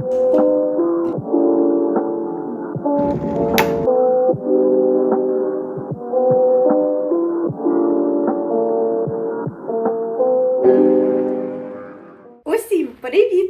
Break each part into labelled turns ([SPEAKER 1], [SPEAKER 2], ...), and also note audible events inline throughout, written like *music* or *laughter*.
[SPEAKER 1] Thank you.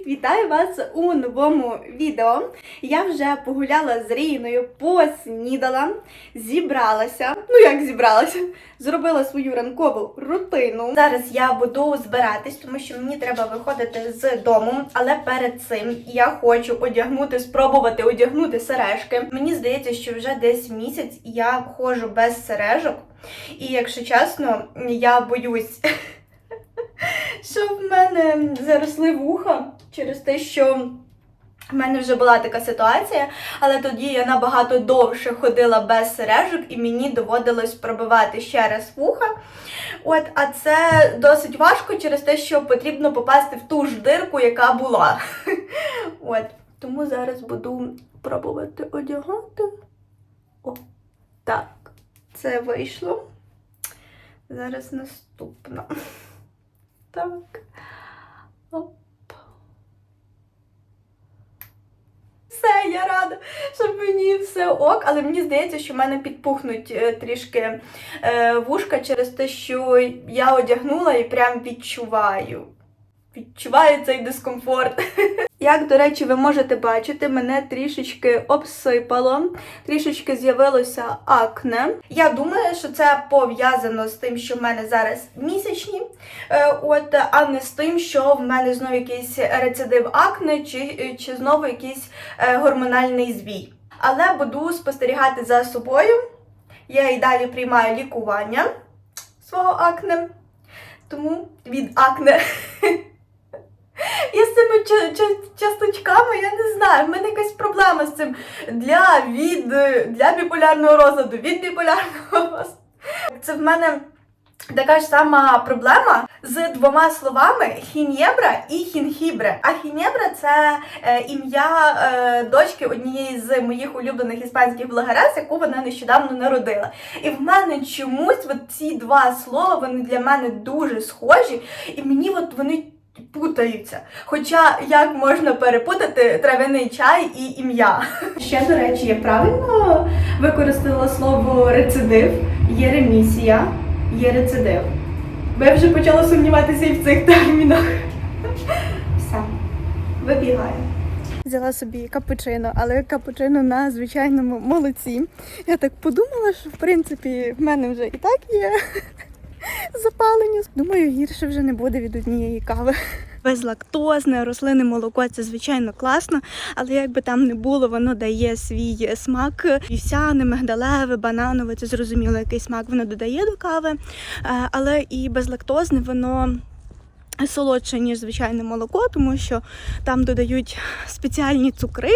[SPEAKER 1] Вітаю вас у новому відео. Я вже погуляла з Ріною, поснідала, зібралася. Ну як зібралася? Зробила свою ранкову рутину. Зараз я буду збиратись, тому що мені треба виходити з дому. Але перед цим я хочу одягнути, спробувати одягнути сережки. Мені здається, що вже десь місяць я ходжу без сережок. І якщо чесно, я боюсь. *laughs* що в мене заросли вуха через те, що в мене вже була така ситуація, але тоді я набагато довше ходила без сережок і мені доводилось пробивати ще раз вуха. От, а це досить важко через те, що потрібно попасти в ту ж дирку, яка була. *laughs* От, тому зараз буду пробувати одягати. О, так, це вийшло. Зараз наступно. *laughs* Так. Все, я рада, що мені все ок, але мені здається, що в мене підпухнуть е, трішки е, вушка через те, що я одягнула і прям відчуваю. Відчуваю цей дискомфорт. *laughs* Як, до речі, ви можете бачити, мене трішечки обсипало, трішечки з'явилося акне. Я думаю, що це пов'язано з тим, що в мене зараз місячні, е, от, а не з тим, що в мене знову якийсь рецидив акне чи, чи знову якийсь е, гормональний збій. Але буду спостерігати за собою. Я і далі приймаю лікування свого акне, тому від акне. *laughs* Я з цими ча- ча- часточками, я не знаю, в мене якась проблема з цим для від для біполярного розладу, від біполярного розладу. Це в мене така ж сама проблема з двома словами хінєбра і хінхібре. А хінєбра це е, ім'я е, дочки однієї з моїх улюблених іспанських блогерес, яку вона нещодавно народила. І в мене чомусь от ці два слова вони для мене дуже схожі, і мені от вони путаються. Хоча як можна перепутати травяний чай і ім'я? Ще, до речі, я правильно використала слово рецидив, є ремісія, є рецидив. Бо я вже почала сумніватися і в цих термінах. Все, вибігаю. Взяла собі капучино, але капучино на звичайному молоці. Я так подумала, що в принципі в мене вже і так є запалення. Думаю, гірше вже не буде від однієї кави. Безлактозне рослинне молоко це звичайно класно, але як би там не було, воно дає свій смак вівсяне, мигдалеве, бананове, це зрозуміло, який смак воно додає до кави. Е, Але і безлактозне воно. Солодше, ніж звичайне молоко, тому що там додають спеціальні цукри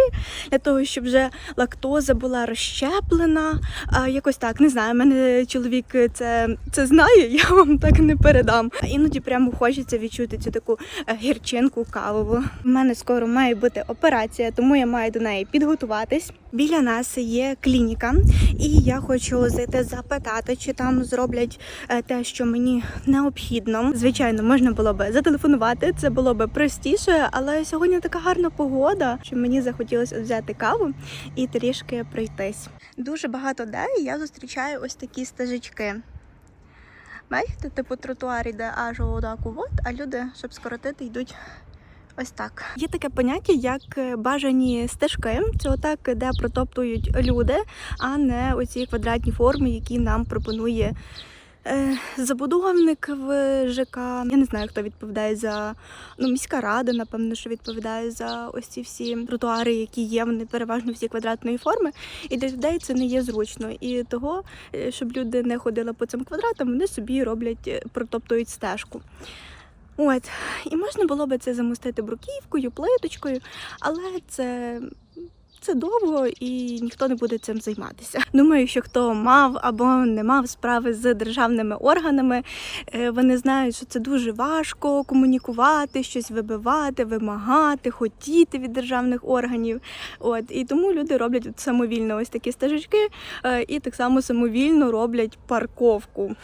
[SPEAKER 1] для того, щоб вже лактоза була розщеплена. А, якось так, не знаю, мене чоловік це, це знає, *laughs* я вам так не передам. Іноді прямо хочеться відчути цю таку е, гірчинку кавову. У мене скоро має бути операція, тому я маю до неї підготуватись. Біля нас є клініка, і я хочу зайти запитати, чи там зроблять е, те, що мені необхідно. Звичайно, можна було би зателефонувати, це було би простіше, але сьогодні така гарна погода, що мені захотілося взяти каву і трішки пройтись. Дуже багато де я зустрічаю ось такі стежечки. Бачите, типу тротуар іде аж отак от, а люди, щоб скоротити, йдуть Ось так. Є таке поняття, як е, бажані стежки. Це отак, де протоптують люди, а не оці квадратні форми, які нам пропонує забудовник в ЖК. Я не знаю, хто відповідає за ну, міська рада, напевно, що відповідає за ось ці всі тротуари, які є. Вони переважно всі квадратної форми. І для людей це не є зручно. І того, е, щоб люди не ходили по цим квадратам, вони собі роблять, е, протоптують стежку. От, і можна було би це замостити бруківкою, плиточкою, але це. Це довго і ніхто не буде цим займатися. Думаю, що хто мав або не мав справи з державними органами, е, вони знають, що це дуже важко комунікувати, щось вибивати, вимагати, хотіти від державних органів. От і тому люди роблять самовільно ось такі стежечки, е, і так само самовільно роблять парковку.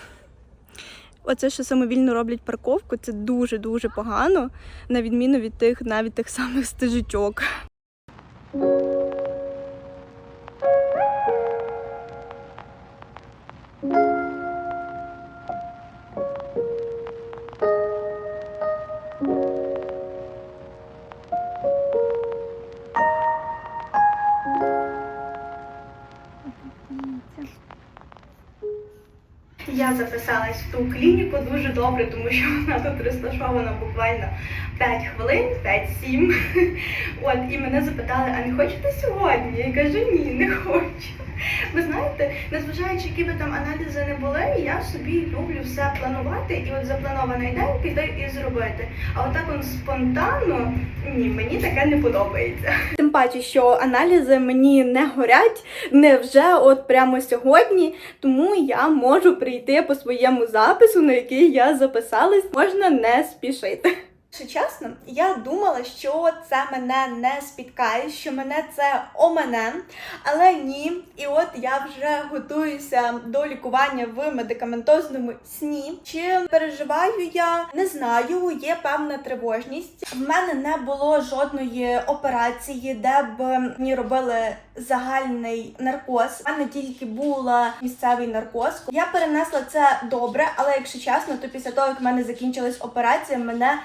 [SPEAKER 1] Оце, що самовільно роблять парковку, це дуже дуже погано, на відміну від тих навіть тих самих стежечок. Я записалась в ту клініку дуже добре, тому що вона тут розташована буквально 5 хвилин, 5-7. От, і мене запитали, а не хочете сьогодні? Я кажу, ні, не хочу. Ви знаєте, незважаючи, які би там аналізи не були, я собі люблю все планувати і от запланований день піти і зробити. А отак он спонтанно ні, мені таке не подобається. Тим паче, що аналізи мені не горять, не вже от прямо сьогодні, тому я можу прийти по своєму запису, на який я записалась, можна не спішити. Якщо чесно, я думала, що це мене не спіткає, що мене це омене, але ні. І от я вже готуюся до лікування в медикаментозному сні. Чи переживаю я не знаю, є певна тривожність. В мене не було жодної операції, де б мені робили загальний наркоз. а не тільки була місцевий наркоз. Я перенесла це добре, але якщо чесно, то після того як в мене закінчилась операція, мене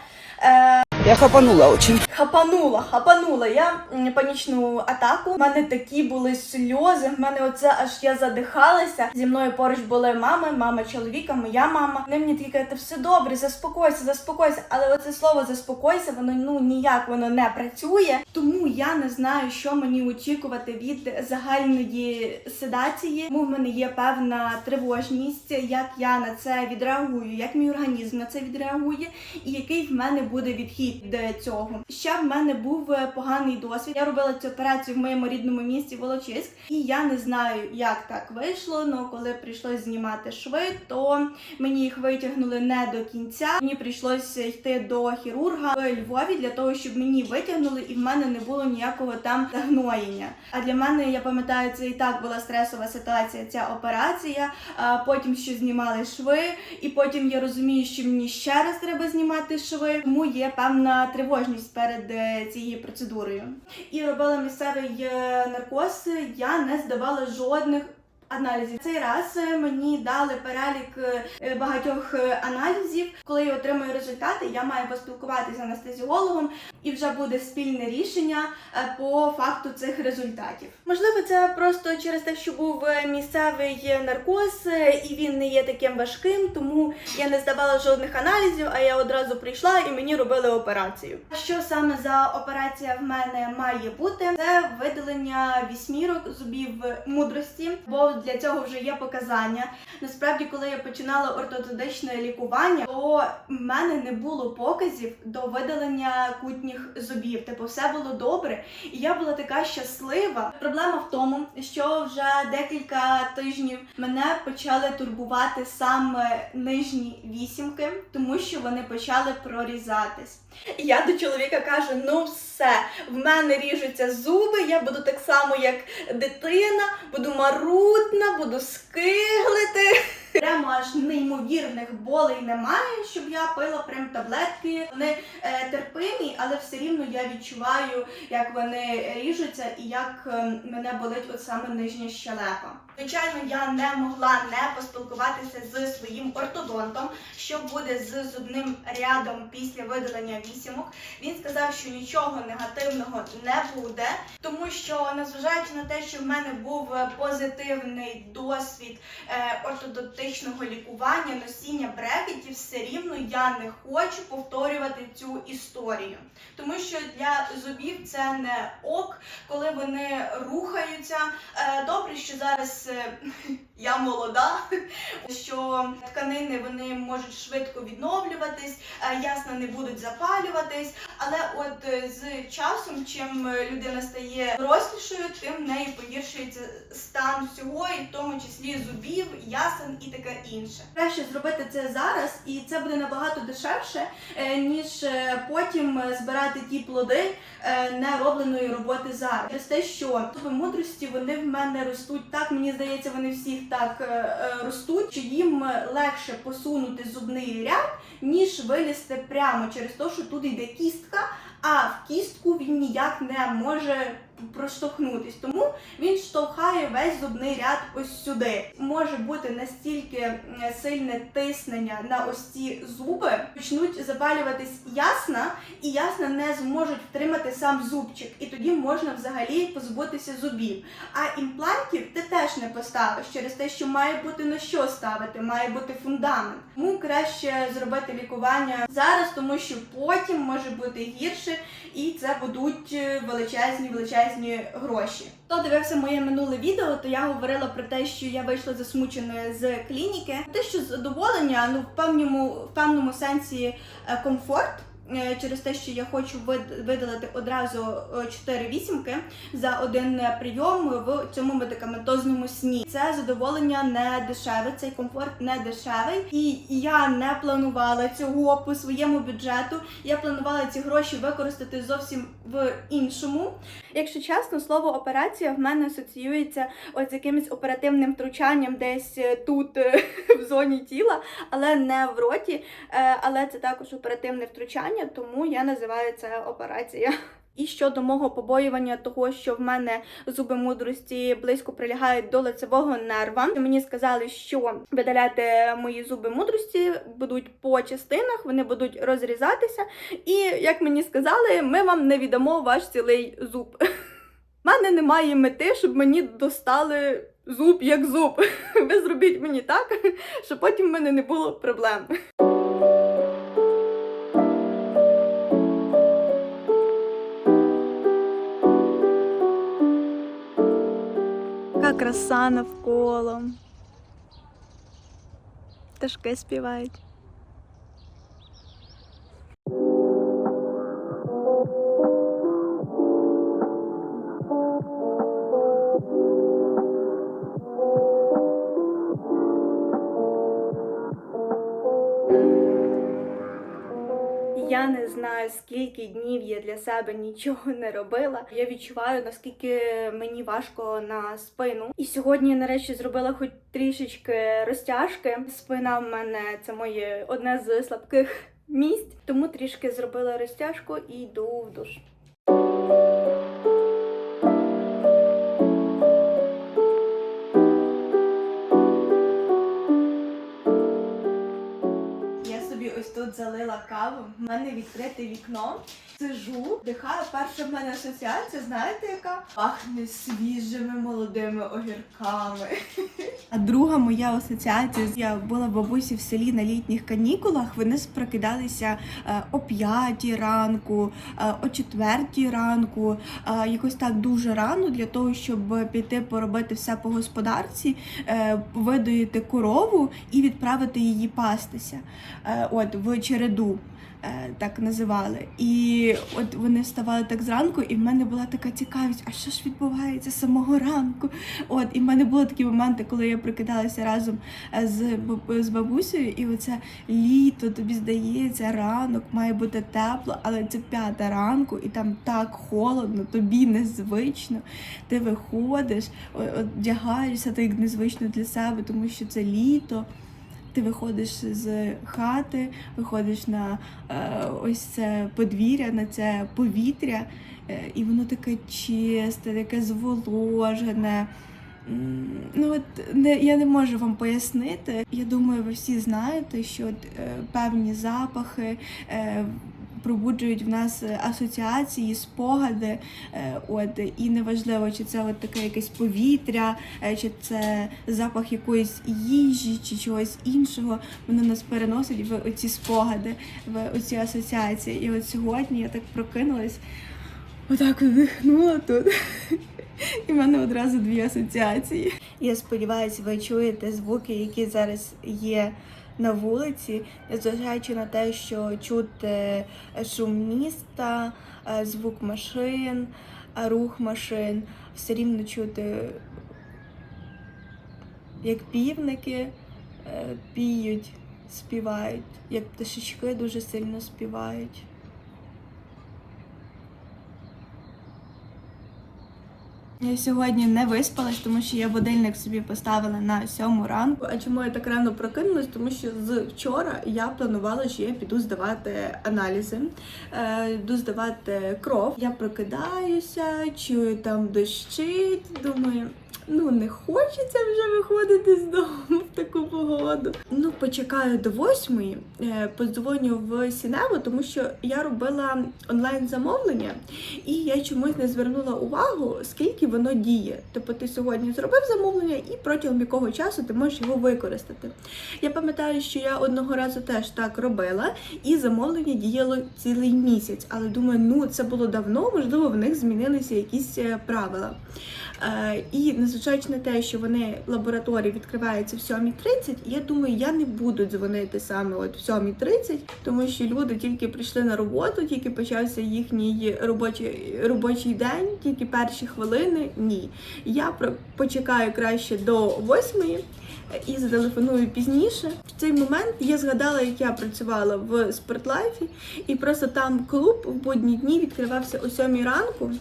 [SPEAKER 2] Я хапанула очень.
[SPEAKER 1] Хапанула, хапанула я панічну атаку. У мене такі були сльози. В мене оце аж я задихалася. Зі мною поруч були мами, мама чоловіка, моя мама. Вони мені тільки кажуть, все добре, заспокойся, заспокойся. Але оце слово заспокойся, воно ну ніяк воно не працює. Тому я не знаю, що мені очікувати від загальної седації. Тому в мене є певна тривожність, як я на це відреагую, як мій організм на це відреагує, і який в мене буде відхід до цього. Ще в мене був е, поганий досвід. Я робила цю операцію в моєму рідному місті Волочиськ, і я не знаю, як так вийшло. але коли прийшлось знімати шви, то мені їх витягнули не до кінця. Мені прийшлося йти до хірурга в Львові для того, щоб мені витягнули, і в мене не було ніякого там загноєння. А для мене я пам'ятаю, це і так була стресова ситуація. Ця операція. А потім ще знімали шви, і потім я розумію, що мені ще раз треба знімати шви. Тому є певна тривожність перед е, цією процедурою. І робила місцевий е, наркоз. Я не здавала жодних. Аналізів цей раз е, мені дали перелік е, багатьох е, аналізів. Коли я отримую результати, я маю поспілкуватися з анестезіологом, і вже буде спільне рішення по факту цих результатів. Можливо, це просто через те, що був місцевий наркоз, і він не є таким важким, тому я не здавала жодних аналізів, а я одразу прийшла і мені робили операцію. Що саме за операція в мене має бути? Це видалення вісьмірок зубів мудрості, бо для цього вже є показання. Насправді, коли я починала ортодонтичне лікування, то в мене не було показів до видалення кутніх зубів. Типу, все було добре, і я була така щаслива. Проблема в тому, що вже декілька тижнів мене почали турбувати саме нижні вісімки, тому що вони почали прорізатись. Я до чоловіка кажу: ну все, в мене ріжуться зуби, я буду так само, як дитина, буду марутна, буду скиглити. Прямо аж неймовірних болей немає, щоб я пила прям таблетки. Вони е, терпимі, але все рівно я відчуваю, як вони ріжуться і як е, мене болить от саме нижня щелепа. Звичайно, я не могла не поспілкуватися з своїм ортодонтом, що буде з зубним рядом після видалення вісімок. Він сказав, що нічого негативного не буде, тому що, незважаючи на те, що в мене був е, позитивний досвід е, ортодонтичного лікування, носіння брекетів, все рівно я не хочу повторювати цю історію. Тому що для зубів це не ок, коли вони рухаються. Е, Добре, що зараз е, *laughs* я молода, *laughs* що тканини вони можуть швидко відновлюватись, е, ясно не будуть запалюватись. Але от з часом, чим людина стає дорослішою, тим в неї погіршується стан всього, і в тому числі зубів, ясен і таке інше. Краще зробити це зараз, і це буде набагато дешевше, е, ніж е, потім е, збирати ті плоди неробленої роботи зараз. Через те, що зуби мудрості вони в мене ростуть так, мені здається, вони всіх так ростуть, що їм легше посунути зубний ряд, ніж вилізти прямо через те, що тут йде кістка, а в кістку він ніяк не може проштовхнутись. Тому він штовхає весь зубний ряд ось сюди. Може бути настільки сильне тиснення на ось ці зуби, почнуть запалюватись ясна, і ясна не зможуть втримати сам зубчик, і тоді можна взагалі позбутися зубів. А імплантів ти теж не поставиш через те, що має бути на що ставити, має бути фундамент. Тому краще зробити лікування зараз, тому що потім може бути гірше, і це будуть е, величезні величезні гроші. Хто дивився моє минуле відео, то я говорила про те, що я вийшла засмученою з клініки. Те, що задоволення, ну в певному в певному сенсі е, комфорт. е, Через те, що я хочу видалити одразу 4 вісімки за один е, прийом в цьому медикаментозному сні. Це задоволення не дешеве, цей комфорт не дешевий. І я не планувала цього по своєму бюджету. Я планувала ці гроші використати зовсім в іншому. Якщо чесно, слово операція в мене асоціюється от з якимось оперативним втручанням десь е, тут е, *laughs* в зоні тіла, але не в роті. Е, Але це також оперативне втручання, тому я називаю це операція. І щодо мого побоювання того, що в мене зуби мудрості близько прилягають до лицевого нерва. Мені сказали, що видаляти мої зуби мудрості будуть по частинах, вони будуть розрізатися. І як мені сказали, ми вам не віддамо ваш цілий зуб. У мене немає мети, щоб мені достали зуб як зуб. *laughs* Ви зробіть мені так, щоб потім в мене не було проблем. Краса навколо. Ташки співають. Скільки днів я для себе нічого не робила. Я відчуваю, наскільки мені важко на спину. І сьогодні нарешті зробила хоч трішечки розтяжки. Спина в мене це моє одне з слабких місць, тому трішки зробила розтяжку і йду в душ. Ось тут залила каву. В мене відкрите вікно. Сижу, дихаю. Перша в мене асоціація, знаєте, яка пахне свіжими молодими огірками. А друга моя асоціація я була бабусі в селі на літніх канікулах. Вони прокидалися е, о п'ятій ранку, е, о четвертій ранку, е, якось так дуже рано для того, щоб піти поробити все по господарці, видоїти корову і відправити її пастися. Е, От в череду. е, Так називали. І от вони вставали так зранку, і в мене була така цікавість, а що ж відбувається з самого ранку? От, і в мене були такі моменти, коли я прокидалася разом е, з, з бабусею, і оце літо, тобі здається, ранок має бути тепло, але це п'ята ранку, і там так холодно, тобі незвично. Ти виходиш, одягаєшся так незвично для себе, тому що це літо. Ти виходиш з хати, виходиш на е, ось це подвір'я, на це повітря, е, і воно таке чисте, таке зволожене. Ну от не я не можу вам пояснити. Я думаю, ви всі знаєте, що от, е, певні запахи е, пробуджують в нас е, асоціації, спогади. Е, от і неважливо, чи це от таке якесь повітря, е, чи це запах якоїсь їжі, чи чогось іншого. Воно нас переносить в оці спогади, в оці асоціації. І от сьогодні я так прокинулась, отак вдихнула тут. *laughs* І в мене одразу дві асоціації. Я сподіваюся, ви чуєте звуки, які зараз є на вулиці, незважаючи на те, що чути шум міста, е, звук машин, е, рух машин, все рівно чути, як півники е, піють, співають, як пташечки дуже сильно співають. Я сьогодні не виспалась, тому що я будильник собі поставила на сьому ранку. А чому я так рано прокинулась? Тому що з вчора я планувала, що я піду здавати аналізи, е, йду здавати кров. Я прокидаюся, чую там дощить. Думаю, ну не хочеться вже виходити з дому в таку погоду. Ну, почекаю до восьмої, е, подзвоню в Сінево, тому що я робила онлайн замовлення, і я чомусь не звернула увагу, скільки воно діє. Тобто ти сьогодні зробив замовлення, і протягом якого часу ти можеш його використати. Я пам'ятаю, що я одного разу теж так робила, і замовлення діяло цілий місяць. Але думаю, ну це було давно, можливо, в них змінилися якісь е, правила. Е, І незважаючи на те, що вони лабораторії відкриваються в 7.30, я думаю, я не буду дзвонити саме от в 7.30, тому що люди тільки прийшли на роботу, тільки почався їхній робочий, робочий день, тільки перші хвилини. Ні. Я почекаю краще до 8 і зателефоную пізніше. В цей момент я згадала, як я працювала в спортлайфі, і просто там клуб в будні дні відкривався о 7 ранку.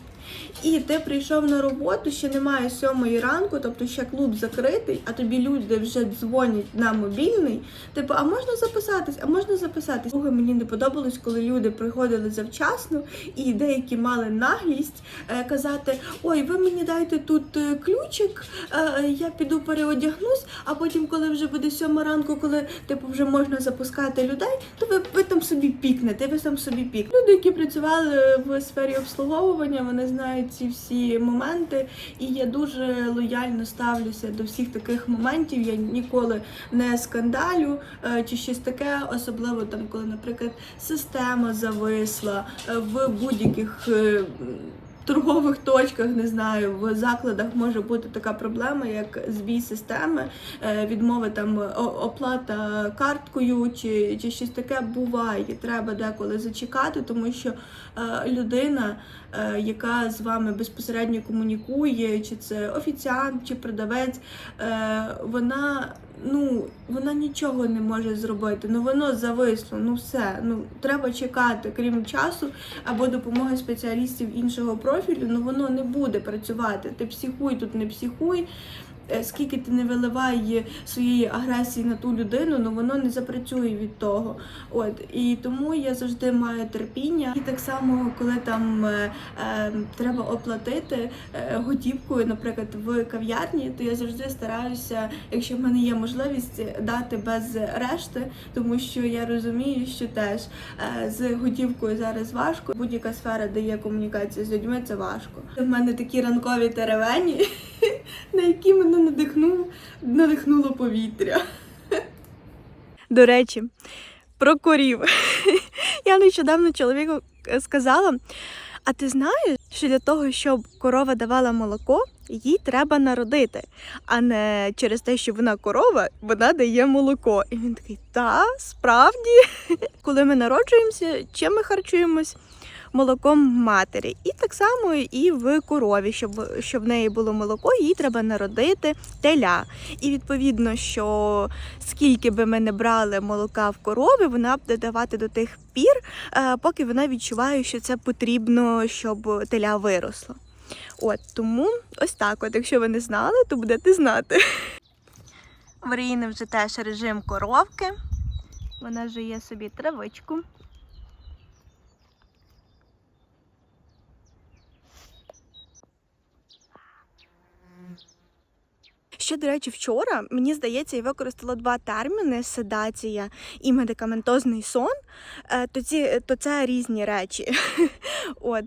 [SPEAKER 1] І ти прийшов на роботу, ще немає сьомої ранку, тобто ще клуб закритий, а тобі люди вже дзвонять на мобільний. Типу, а можна записатись, а можна записатись. Друге, мені не подобалось, коли люди приходили завчасно, і деякі мали наглість е, казати: Ой, ви мені дайте тут е, ключик, е, я піду переодягнусь, а потім, коли вже буде сьома ранку, коли типу вже можна запускати людей, то ви, ви там собі пікнете, ви там собі пік. Люди, які працювали в сфері обслуговування, вони знають ці всі моменти, і я дуже лояльно ставлюся до всіх таких моментів. Я ніколи не скандалю е, чи щось таке, особливо там, коли, наприклад, система зависла е, в будь-яких. Торгових точках, не знаю, в закладах може бути така проблема, як збій системи, е, відмови там оплата карткою чи, чи щось таке буває. Треба деколи зачекати, тому що е, людина, е, яка з вами безпосередньо комунікує, чи це офіціант, чи продавець, вона. Ну, вона нічого не може зробити. Ну воно зависло. Ну все. Ну треба чекати, крім часу або допомоги спеціалістів іншого профілю. Ну воно не буде працювати. Ти психуй тут, не психуй. Е, Скільки ти не виливай своєї агресії на ту людину, ну воно не запрацює від того. От і тому я завжди маю терпіння. І так само, коли там е, е, треба оплатити е, готівкою, наприклад, в кав'ярні, то я завжди стараюся, якщо в мене є можливість, дати без решти, тому що я розумію, що теж е, з готівкою зараз важко. Будь-яка сфера, де є комунікація з людьми, це важко. В мене такі ранкові теревені, *laughs* на які мене надихнув, надихнуло повітря. До речі, про корів. Я нещодавно чоловіку сказала: а ти знаєш, що для того, щоб корова давала молоко, їй треба народити, а не через те, що вона корова, вона дає молоко. І він такий, та, справді. Коли ми народжуємося, чим ми харчуємось? Молоком матері. І так само і в корові, щоб, щоб в неї було молоко, їй треба народити теля. І відповідно, що скільки би ми не брали молока в корові, вона буде давати до тих пір, е, поки вона відчуває, що це потрібно, щоб теля виросло. От тому ось так. От, якщо ви не знали, то будете знати. В Ріни вже теж режим коровки. Вона жує собі травичку. Ще, до речі, вчора, мені здається, я використала два терміни седація і медикаментозний сон. Е, То, ці, то це різні речі. *laughs* От.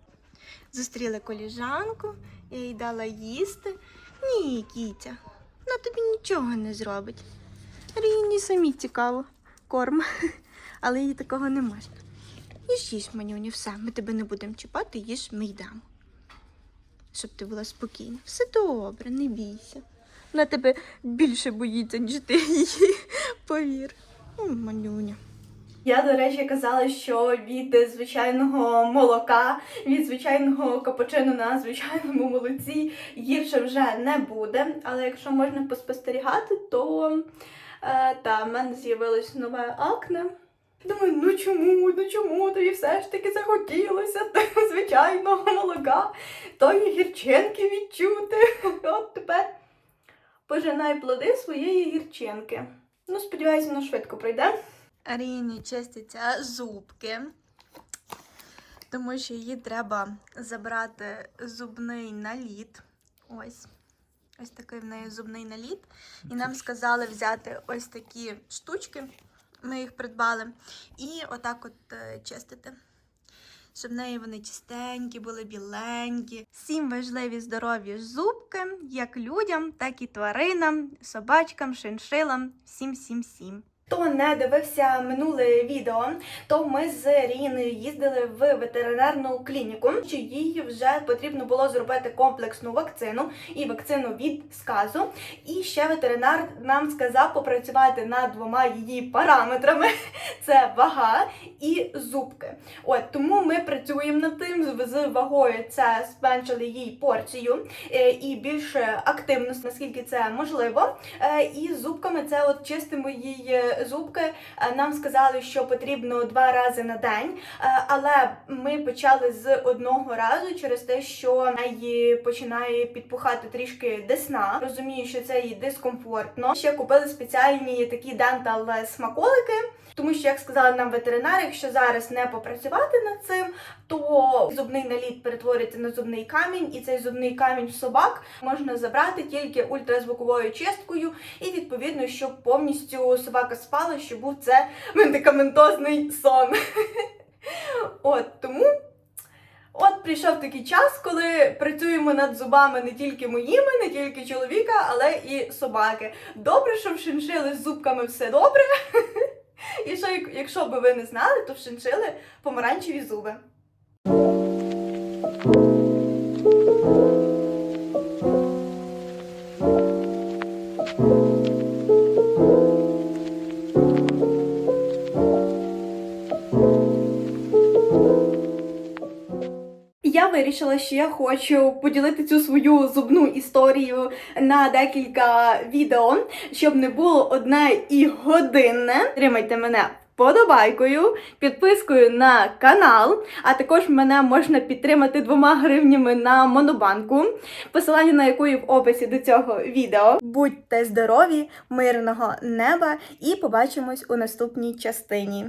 [SPEAKER 1] Зустріли коліжанку, я їй дала їсти. Ні, кітя, вона тобі нічого не зробить. Ріні самі цікаво, корм. *laughs* Але їй такого не можна. Їж, їж, манюню, все, ми тебе не будемо чіпати, їж, ми йдемо. Щоб ти була спокійна. Все добре, не бійся. Вона тебе більше боїться, ніж ти її. *laughs* Повір. О, манюня. Я, до речі, казала, що від звичайного молока, від звичайного капучино на звичайному молоці гірше вже не буде. Але якщо можна поспостерігати, то е, та, в мене з'явилось нове акне. Думаю, ну чому, ну чому тобі все ж таки захотілося *laughs* звичайного молока, тої гірчинки відчути. От тепер пожинай плоди своєї гірчинки. Ну, сподіваюся, воно швидко пройде. Аріні чистяться зубки, тому що її треба забрати зубний наліт. Ось. Ось такий в неї зубний наліт. І нам сказали взяти ось такі штучки. Ми їх придбали. І отак от е, чистити. Щоб в неї вони чистенькі, були біленькі. Всім важливі здорові зубки, як людям, так і тваринам, собачкам, шиншилам. Всім, всім, всім. Хто не дивився минуле відео, то ми з Ріною їздили в ветеринарну клініку, що їй вже потрібно було зробити комплексну вакцину і вакцину від сказу. І ще ветеринар нам сказав попрацювати над двома її параметрами: *laughs* це вага і зубки. От тому ми працюємо над тим з- вагою. Це зменшили їй порцію е, і більше активності, наскільки це можливо. Е, І зубками це от чистимо їй е, зубки. Е, Нам сказали, що потрібно два рази на день, Е, але ми почали з одного разу через те, що неї починає підпухати трішки десна. Розумію, що це їй дискомфортно. Ще купили спеціальні такі дентал смаколики. Тому що, як сказали нам ветеринари, якщо зараз не попрацювати над цим, то зубний наліт перетвориться на зубний камінь, і цей зубний камінь собак можна забрати тільки ультразвуковою чисткою, і відповідно, щоб повністю собака спала, щоб був це медикаментозний сон. От тому. От прийшов такий час, коли працюємо над зубами не тільки моїми, не тільки чоловіка, але і собаки. Добре, що в шиншили з зубками все добре. І що, якщо би ви не знали, то в шиншили помаранчеві зуби. Я вирішила, я хочу поділити цю свою зубну історію на декілька відео, щоб не було одне і годинне. Тримайте мене вподобайкою, підпискою на канал, а також мене можна підтримати двома гривнями на монобанку, посилання на яку є в описі до цього відео. Будьте здорові, мирного неба і побачимось у наступній частині.